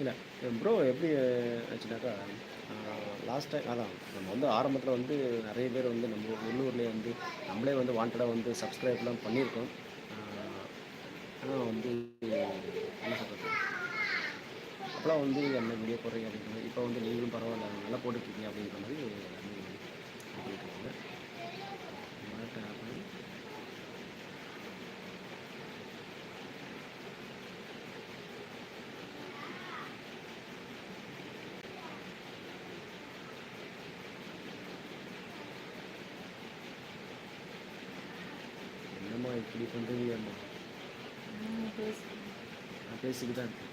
இல்லை. ப்ரோ எப்படி ஆச்சுனாக்கா last time அதான் நம்ம வந்து ஆரம்பத்தில் வந்து நிறைய பேர் வந்து நம்ம உள்ளூர்லேயே வந்து நம்மளே வந்து வாண்டடாக வந்து சப்ஸ்கிரைப்லாம் பண்ணியிருக்கோம். ஆனால் வந்து என்ன சொல்கிறது அப்போலாம் வந்து என்ன வீடியோ போடுறீங்க அப்படின்ற மாதிரி இப்போ வந்து நீங்களும் பரவாயில்ல நல்லா போட்டுட்ருக்கீங்க அப்படின்ற மாதிரி எல்லாமே என்னம்மா இப்படி பண்ணுறீங்க அம்மா ம், பேசு. நான் பேசிக்கிட்டு தான் இருக்கேன்.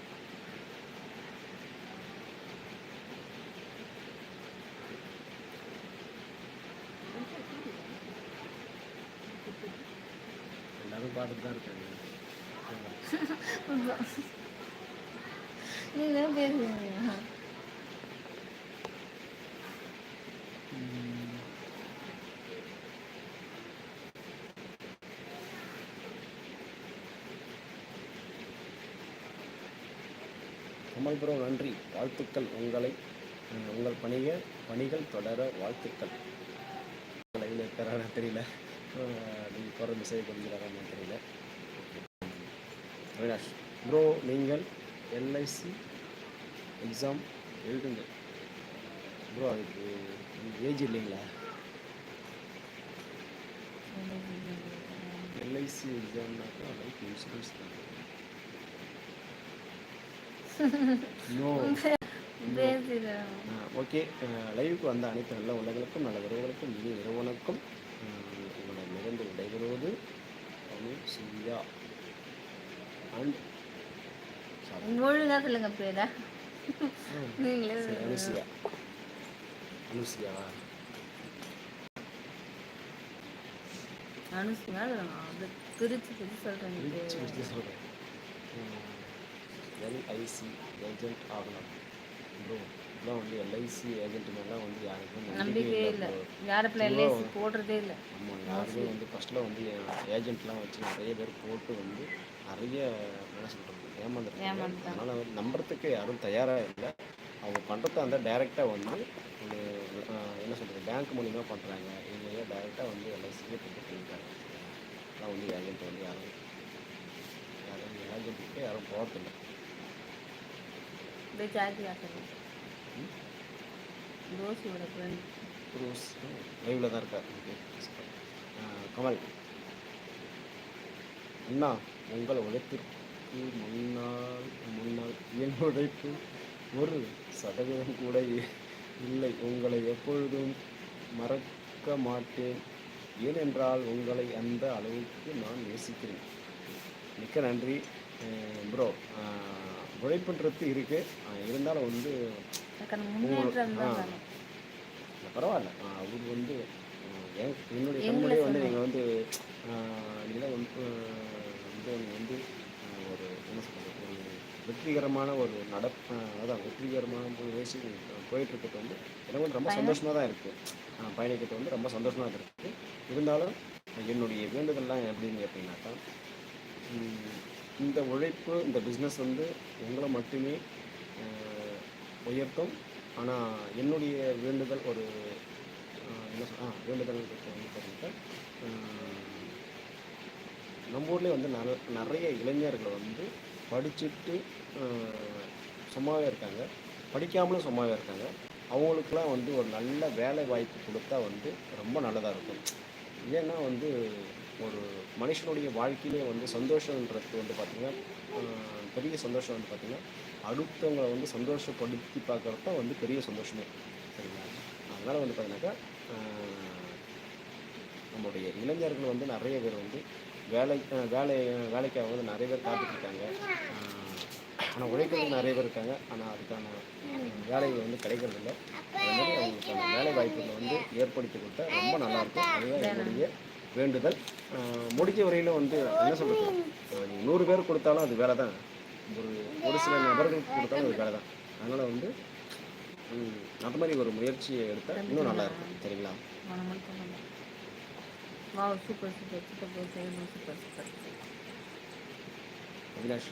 எல்லாரும் பார்த்துட்டு தான் இருக்காங்க. பேசுவீங்க. கமல் ப்ரோ நன்றி. வாழ்த்துக்கள் உங்களை உங்கள் பணிக பணிகள் தொடர வாழ்த்துக்கள். லைவில் இருக்கிறாரா தெரியல. நீங்கள் போகிற மெசேஜ் தெரியல. அவினாஷ் ப்ரோ நீங்கள் எல்ஐசி எக்ஸாம் எழுதுங்க. ப்ரோ அதுக்கு ஏஜ் இல்லைங்களா? எல்ஐசி எக்ஸாம்னாக்கா லைஃப் இன்சூரன்ஸ் தான். நோ ஓகே லைவுக்கு வந்த அனைத்து நல்ல உள்ளங்களுக்கும் நல்ல உறவுகளுக்கும் இனி நிறுவனக்கும் உங்களை மிகுந்து விடைபெறுவது சூர்யா அண்ட் ஒழுங்கா சொல்லுங்க பேரா நீங்களே அனுசியா. அனுசியாவா அனுசுங்க அது பிரிச்சு பிரிச்சு சொல்றேன் பிரிச்சு பிரிச்சு சொல்கிறேன் எல்ஐசி ஏஜென்ட் ஆகலாம் ப்ரோ இப்பெல்லாம் வந்து எல்ஐசி ஏஜென்ட் மேலாம் வந்து யாருக்கும் நம்பிக்கையே இல்லை. யாருப்பில் எல்ஐசி போடுறதே இல்லை. ஆமாம் யாருமே வந்து ஃபஸ்ட்டில் வந்து ஏஜென்ட்லாம் வச்சு நிறைய பேர் போட்டு வந்து நிறைய என்ன சொல்கிறது ஏமாந்துருக்காங்க. அதனால் வந்து நம்புறதுக்கு யாரும் தயாராக இல்லை. அவங்க பண்ணுறத அந்த டைரெக்டாக வந்து ஒரு என்ன சொல்கிறது பேங்க் மூலிமா பண்ணுறாங்க இல்லையா டைரெக்டாக வந்து எல்ஐசியே போட்டு பண்ணிட்டாங்க அதான் வந்து ஏஜென்ட் வந்து யாரும் யாரும் ஏஜென்ட்டுக்கு யாரும் போகிறதில்ல போய் சார்ஜ் காட்டுங்க ரோஸியோட ஃப்ரெண்ட் ரோஸ் லைவில் தான் இருக்கார் கமல் அண்ணா உங்கள் உழைப்பிற்கு முன்னால் முன்னால் என் உழைப்பு ஒரு சதவீதம் கூட இல்லை உங்களை எப்பொழுதும் மறக்க மாட்டேன் ஏனென்றால் உங்களை அந்த அளவுக்கு நான் நேசிக்கிறேன் மிக்க நன்றி ப்ரோ உழைப்புன்றது இருக்குது இருந்தாலும் வந்து பரவாயில்ல. அவர் வந்து என்னுடைய கண்முறையே வந்து. நீங்கள் வந்து நீங்கள் வந்து வந்து ஒரு என்ன சொல்கிறது ஒரு வெற்றிகரமான ஒரு நட அதான் வெற்றிகரமான ஒரு வயசு போயிட்டுருக்கிறது வந்து எனக்கு வந்து ரொம்ப சந்தோஷமாக தான் இருக்குது பயணிக்கிறது வந்து ரொம்ப சந்தோஷமாக தான் இருக்குது இருந்தாலும் என்னுடைய வேண்டுதல்லாம் எப்படின்னு கேட்டிங்கனாக்கா இந்த உழைப்பு இந்த பிஸ்னஸ் வந்து உங்களை மட்டுமே உயர்த்தும். ஆனால் என்னுடைய வேண்டுதல் ஒரு என்ன சொல் ஆ வேண்டுதல் வந்து பார்த்தீங்கன்னா நம்ம ஊர்லேயே வந்து ந நிறைய இளைஞர்கள் வந்து படிச்சுட்டு சும்மாவே இருக்காங்க. படிக்காமலும் சும்மாவே இருக்காங்க. அவங்களுக்குலாம் வந்து ஒரு நல்ல வேலை வாய்ப்பு கொடுத்தா வந்து ரொம்ப நல்லதாக இருக்கும். ஏன்னா வந்து ஒரு மனுஷனுடைய வாழ்க்கையிலே வந்து சந்தோஷன்றது வந்து பார்த்திங்கன்னா பெரிய சந்தோஷம் வந்து பார்த்திங்கன்னா அடுத்தவங்களை வந்து சந்தோஷப்படுத்தி பார்க்குறது தான் வந்து பெரிய சந்தோஷமே. சரிங்களா? அதனால் வந்து பார்த்தீங்கன்னாக்கா நம்முடைய இளைஞர்கள் வந்து நிறைய பேர் வந்து வேலை வேலை வேலைக்காக வந்து நிறைய பேர் காத்துட்ருக்காங்க. ஆனால் உழைக்கிறதுக்கு நிறைய பேர் இருக்காங்க. ஆனால் அதுக்கான வேலைகள் வேலை வந்து கிடைக்கிறது இல்லை அது மாதிரி அவங்களுக்கான வேலை வாய்ப்புகளை வந்து ஏற்படுத்தி கொடுத்தா ரொம்ப நல்லாயிருக்கும் அதுதான் என்னுடைய வேண்டுதல். ஆஹ், முடிஞ்ச வரையிலும் வந்து என்ன சொல்கிறது நூறு பேர் கொடுத்தாலும் அது வேலை தான். ஒரு ஒரு சில நபர்களுக்கு கொடுத்தாலும் அது வேலை தான். அதனால் வந்து அந்த மாதிரி ஒரு முயற்சியை எடுத்தால் இன்னும் நல்லா இருக்கும். சரிங்களா? Super super super super super Avinash